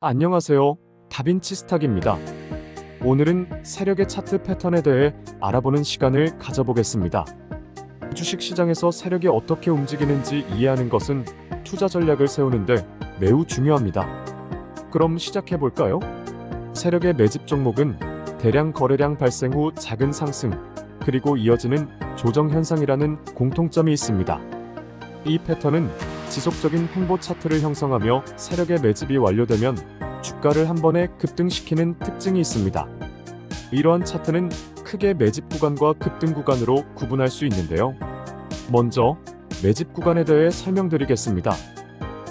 안녕하세요. 다빈치 스탁입니다. 오늘은 세력의 차트 패턴에 대해 알아보는 시간을 가져보겠습니다. 주식 시장에서 세력이 어떻게 움직이는지 이해하는 것은 투자 전략을 세우는데 매우 중요합니다. 그럼 시작해 볼까요? 세력의 매집 종목은 대량 거래량 발생 후 작은 상승, 그리고 이어지는 조정 현상이라는 공통점이 있습니다. 이 패턴은 지속적인 횡보 차트를 형성하며 세력의 매집이 완료되면 주가를 한 번에 급등시키는 특징이 있습니다. 이러한 차트는 크게 매집 구간과 급등 구간으로 구분할 수 있는데요. 먼저 매집 구간에 대해 설명드리겠습니다.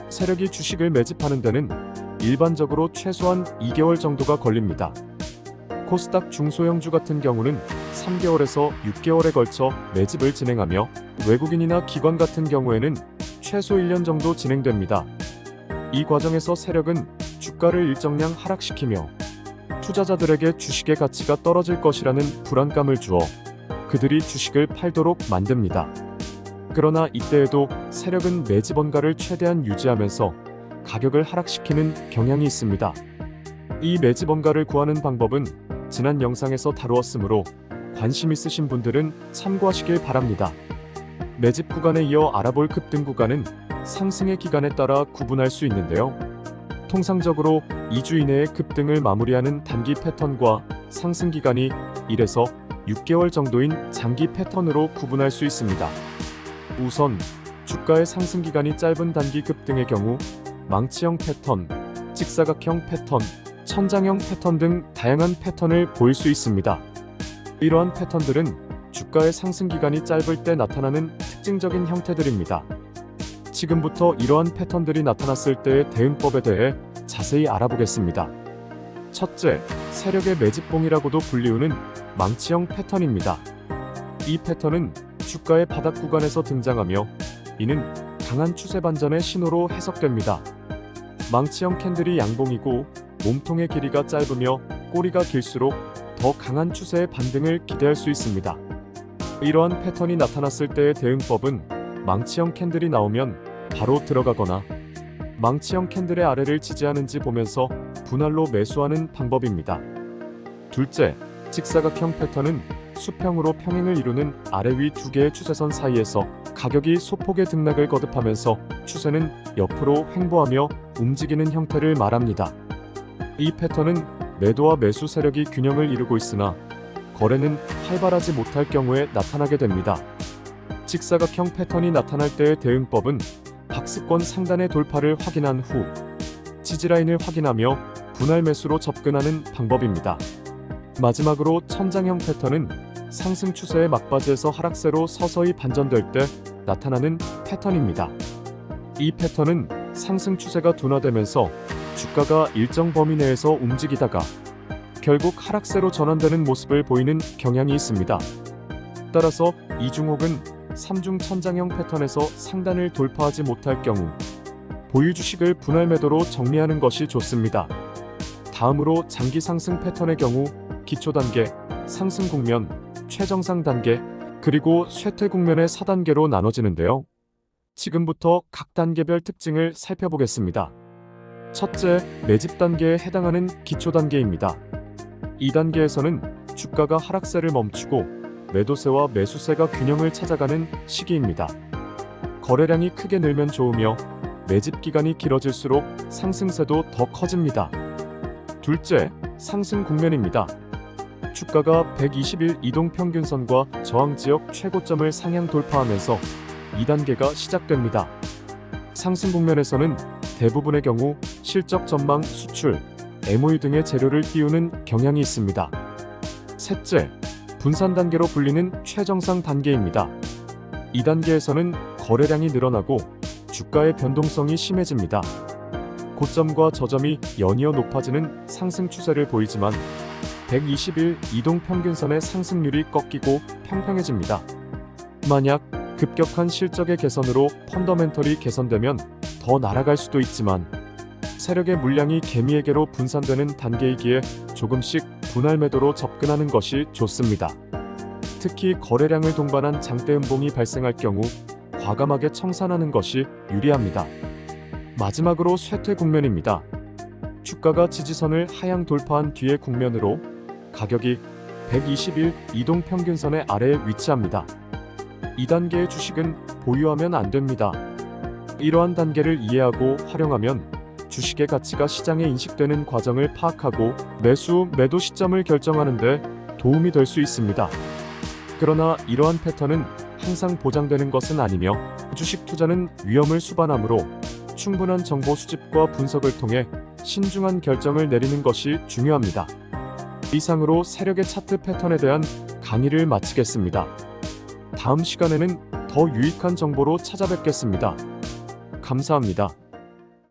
세력이 주식을 매집하는 데는 일반적으로 최소한 2개월 정도가 걸립니다. 코스닥 중소형주 같은 경우는 3개월에서 6개월에 걸쳐 매집을 진행하며 외국인이나 기관 같은 경우에는 최소 1년 정도 진행됩니다. 이 과정에서 세력은 주가를 일정량 하락시키며 투자자들에게 주식의 가치가 떨어질 것이라는 불안감을 주어 그들이 주식을 팔도록 만듭니다. 그러나 이때에도 세력은 매집 원가를 최대한 유지하면서 가격을 하락시키는 경향이 있습니다. 이 매집 원가를 구하는 방법은 지난 영상에서 다루었으므로 관심 있으신 분들은 참고하시길 바랍니다. 매집 구간에 이어 알아볼 급등 구간은 상승의 기간에 따라 구분할 수 있는데요. 통상적으로 2주 이내의 급등을 마무리하는 단기 패턴과 상승 기간이 1에서 6개월 정도인 장기 패턴으로 구분할 수 있습니다. 우선 주가의 상승 기간이 짧은 단기 급등의 경우 망치형 패턴, 직사각형 패턴, 천장형 패턴 등 다양한 패턴을 보일 수 있습니다. 이러한 패턴들은 주가의 상승 기간이 짧을 때 나타나는 특징적인 형태들입니다. 지금부터 이러한 패턴들이 나타났을 때의 대응법에 대해 자세히 알아보겠습니다. 첫째, 세력의 매집봉이라고도 불리우는 망치형 패턴입니다. 이 패턴은 주가의 바닥 구간에서 등장하며 이는 강한 추세 반전의 신호로 해석됩니다. 망치형 캔들이 양봉이고 몸통의 길이가 짧으며 꼬리가 길수록 더 강한 추세의 반등을 기대할 수 있습니다. 이러한 패턴이 나타났을 때의 대응법은 망치형 캔들이 나오면 바로 들어가거나 망치형 캔들의 아래를 지지하는지 보면서 분할로 매수하는 방법입니다. 둘째, 직사각형 패턴은 수평으로 평행을 이루는 아래 위 두 개의 추세선 사이에서 가격이 소폭의 등락을 거듭하면서 추세는 옆으로 횡보하며 움직이는 형태를 말합니다. 이 패턴은 매도와 매수 세력이 균형을 이루고 있으나 거래는 활발하지 못할 경우에 나타나게 됩니다. 직사각형 패턴이 나타날 때의 대응법은 박스권 상단의 돌파를 확인한 후 지지라인을 확인하며 분할 매수로 접근하는 방법입니다. 마지막으로 천장형 패턴은 상승 추세의 막바지에서 하락세로 서서히 반전될 때 나타나는 패턴입니다. 이 패턴은 상승 추세가 둔화되면서 주가가 일정 범위 내에서 움직이다가 결국 하락세로 전환되는 모습을 보이는 경향이 있습니다. 따라서 이중 혹은 3중 천장형 패턴에서 상단을 돌파하지 못할 경우 보유 주식을 분할 매도로 정리하는 것이 좋습니다. 다음으로 장기 상승 패턴의 경우 기초 단계, 상승 국면, 최정상 단계, 그리고 쇠퇴 국면의 4단계로 나눠지는데요. 지금부터 각 단계별 특징을 살펴보겠습니다. 첫째, 매집 단계에 해당하는 기초 단계입니다. 이 단계에서는 주가가 하락세를 멈추고 매도세와 매수세가 균형을 찾아가는 시기입니다. 거래량이 크게 늘면 좋으며 매집 기간이 길어질수록 상승세도 더 커집니다. 둘째, 상승 국면입니다. 주가가 120일 이동 평균선과 저항 지역 최고점을 상향 돌파하면서 2단계가 시작됩니다. 상승 국면에서는 대부분의 경우 실적 전망, 수출, MOE 등의 재료를 띄우는 경향이 있습니다. 셋째, 분산 단계로 불리는 최정상 단계입니다. 이 단계에서는 거래량이 늘어나고 주가의 변동성이 심해집니다. 고점과 저점이 연이어 높아지는 상승 추세를 보이지만 120일 이동 평균선의 상승률이 꺾이고 평평해집니다. 만약 급격한 실적의 개선으로 펀더멘털이 개선되면 더 날아갈 수도 있지만 세력의 물량이 개미에게로 분산되는 단계이기에 조금씩 분할 매도로 접근하는 것이 좋습니다. 특히 거래량을 동반한 장대 음봉이 발생할 경우 과감하게 청산하는 것이 유리합니다. 마지막으로 쇠퇴 국면입니다. 주가가 지지선을 하향 돌파한 뒤의 국면으로 가격이 121 이동 평균선의 아래에 위치합니다. 이 단계의 주식은 보유하면 안 됩니다. 이러한 단계를 이해하고 활용하면 주식의 가치가 시장에 인식되는 과정을 파악하고 매수, 매도 시점을 결정하는데 도움이 될 수 있습니다. 그러나 이러한 패턴은 항상 보장되는 것은 아니며 주식 투자는 위험을 수반하므로 충분한 정보 수집과 분석을 통해 신중한 결정을 내리는 것이 중요합니다. 이상으로 세력의 차트 패턴에 대한 강의를 마치겠습니다. 다음 시간에는 더 유익한 정보로 찾아뵙겠습니다. 감사합니다.